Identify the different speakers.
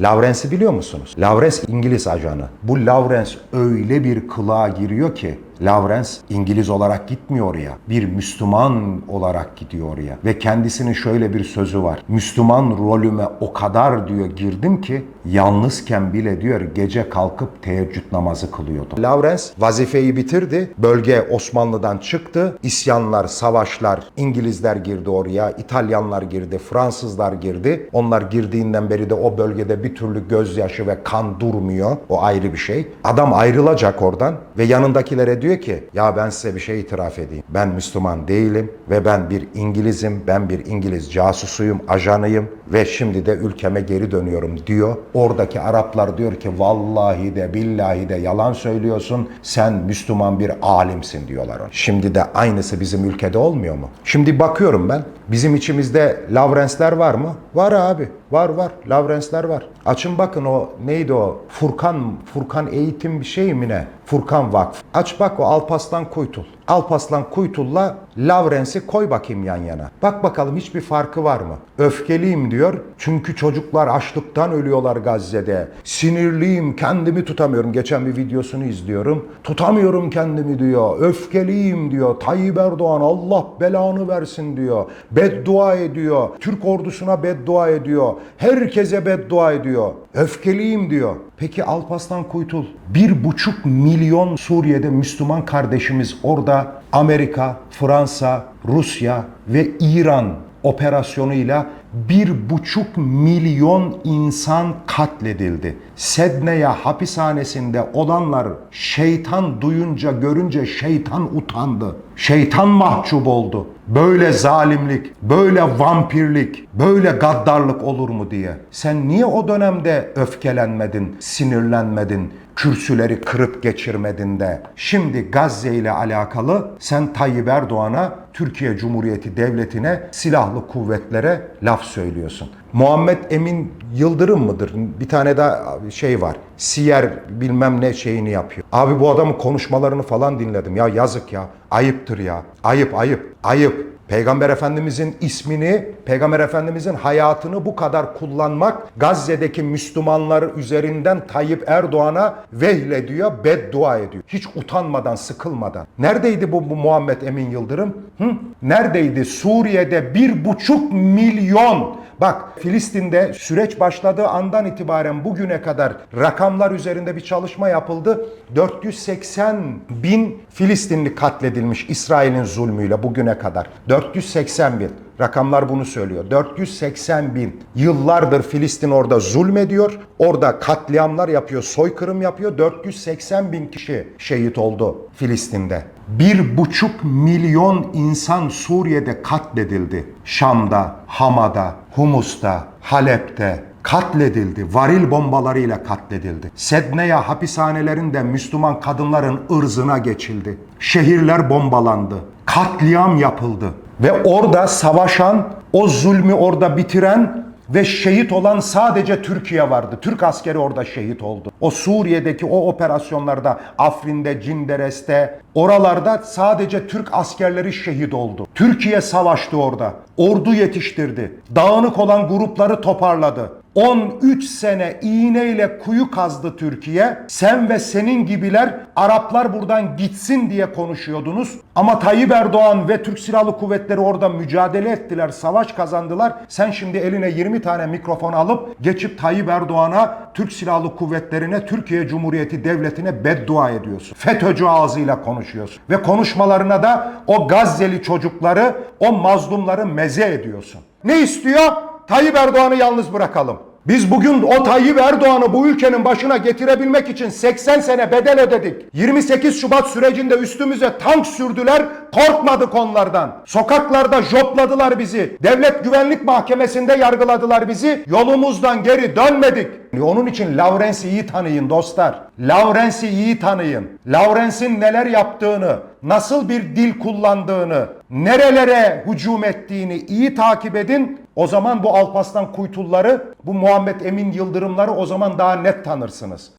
Speaker 1: Lawrence'i biliyor musunuz? Lawrence İngiliz ajanı. Bu Lawrence öyle bir kılığa giriyor ki Lawrence İngiliz olarak gitmiyor oraya. Bir Müslüman olarak gidiyor oraya. Ve kendisinin şöyle bir sözü var. Müslüman rolüme o kadar diyor girdim ki yalnızken bile diyor gece kalkıp teheccüd namazı kılıyordum. Lawrence vazifeyi bitirdi. Bölge Osmanlı'dan çıktı. İsyanlar, savaşlar, İngilizler girdi oraya, İtalyanlar girdi, Fransızlar girdi. Onlar girdiğinden beri de o bölgede bir türlü gözyaşı ve kan durmuyor. O ayrı bir şey. Adam ayrılacak oradan ve yanındakilere diyor ki ya ben size bir şey itiraf edeyim. Ben Müslüman değilim ve ben bir İngilizim. Ben bir İngiliz casusuyum, ajanıyım ve şimdi de ülkeme geri dönüyorum diyor. Oradaki Araplar diyor ki vallahi de billahi de yalan söylüyorsun. Sen Müslüman bir alimsin diyorlar ona. Şimdi de aynısı bizim ülkede olmuyor mu? Şimdi bakıyorum ben. Bizim içimizde Lawrence'ler var mı? Var abi. Var var. Lawrence'ler var. Açın bakın o neydi o? Furkan, Furkan eğitim bir şey mi ne? Furkan Vakfı. Aç bak o Alpaslan Kuytul. Alpaslan Kuytul'la Lawrence'i koy bakayım yan yana. Bak bakalım hiçbir farkı var mı? Öfkeliyim diyor. Çünkü çocuklar açlıktan ölüyorlar Gazze'de. Sinirliyim, kendimi tutamıyorum. Geçen bir videosunu izliyorum. Tutamıyorum kendimi diyor. Öfkeliyim diyor. Tayyip Erdoğan Allah belanı versin diyor. Beddua ediyor. Türk ordusuna beddua ediyor. Herkese beddua ediyor. Öfkeliyim diyor. Peki Alpaslan Kuytul, bir buçuk milyon Suriye'de Müslüman kardeşimiz orada Amerika, Fransa, Rusya ve İran operasyonuyla bir buçuk milyon insan katledildi. Sedneya hapishanesinde olanlar şeytan duyunca görünce şeytan utandı. Şeytan mahcup oldu. Böyle zalimlik, böyle vampirlik, böyle gaddarlık olur mu diye. Sen niye o dönemde öfkelenmedin, sinirlenmedin, kürsüleri kırıp geçirmedin de şimdi Gazze ile alakalı sen Tayyip Erdoğan'a, Türkiye Cumhuriyeti Devleti'ne, silahlı kuvvetlere laf söylüyorsun. Muhammed Emin Yıldırım mıdır? Bir tane daha şey var. Siyer bilmem ne şeyini yapıyor. Abi bu adamın konuşmalarını falan dinledim. Ya yazık ya. Ayıptır ya. Ayıp ayıp. Ayıp. Peygamber Efendimizin ismini, Peygamber Efendimizin hayatını bu kadar kullanmak Gazze'deki Müslümanlar üzerinden Tayyip Erdoğan'a vehlediyor, beddua ediyor. Hiç utanmadan, sıkılmadan. Neredeydi bu, bu Muhammed Emin Yıldırım? Hı? Neredeydi? Suriye'de bir buçuk milyon Bak Filistin'de süreç başladığı andan itibaren bugüne kadar rakamlar üzerinde bir çalışma yapıldı. 480 bin Filistinli katledilmiş İsrail'in zulmüyle bugüne kadar. 480 bin. Rakamlar bunu söylüyor. 480 bin. Yıllardır Filistin orada zulmediyor. Orada katliamlar yapıyor, soykırım yapıyor. 480 bin kişi şehit oldu Filistin'de. Bir buçuk milyon insan Suriye'de katledildi. Şam'da, Hama'da, Humus'ta, Halep'te, katledildi. Varil bombalarıyla katledildi. Sedneya hapishanelerinde Müslüman kadınların ırzına geçildi. Şehirler bombalandı. Katliam yapıldı. Ve orada savaşan, o zulmü orada bitiren ve şehit olan sadece Türkiye vardı. Türk askeri orada şehit oldu. O Suriye'deki o operasyonlarda, Afrin'de, Cinderes'te, oralarda sadece Türk askerleri şehit oldu. Türkiye savaştı orada. Ordu yetiştirdi. Dağınık olan grupları toparladı. 13 sene iğneyle kuyu kazdı Türkiye. Sen ve senin gibiler Araplar buradan gitsin diye konuşuyordunuz. Ama Tayyip Erdoğan ve Türk Silahlı Kuvvetleri orada mücadele ettiler, savaş kazandılar. Sen şimdi eline 20 tane mikrofon alıp geçip Tayyip Erdoğan'a, Türk Silahlı Kuvvetlerine, Türkiye Cumhuriyeti Devleti'ne beddua ediyorsun. FETÖ'cü ağzıyla konuşuyorsun. Ve konuşmalarına da o Gazze'li çocukları, o mazlumları meze ediyorsun. Ne istiyor? Tayyip Erdoğan'ı yalnız bırakalım. Biz bugün o Tayyip Erdoğan'ı bu ülkenin başına getirebilmek için 80 sene bedel ödedik. 28 Şubat sürecinde üstümüze tank sürdüler, korkmadık onlardan. Sokaklarda jopladılar bizi. Devlet Güvenlik Mahkemesi'nde yargıladılar bizi. Yolumuzdan geri dönmedik. Onun için Lawrence'i iyi tanıyın dostlar. Lawrence'i iyi tanıyın. Lawrence'in neler yaptığını, nasıl bir dil kullandığını, nerelere hücum ettiğini iyi takip edin. O zaman bu Alpaslan Kuytulları, bu Muhammed Emin Yıldırımları o zaman daha net tanırsınız.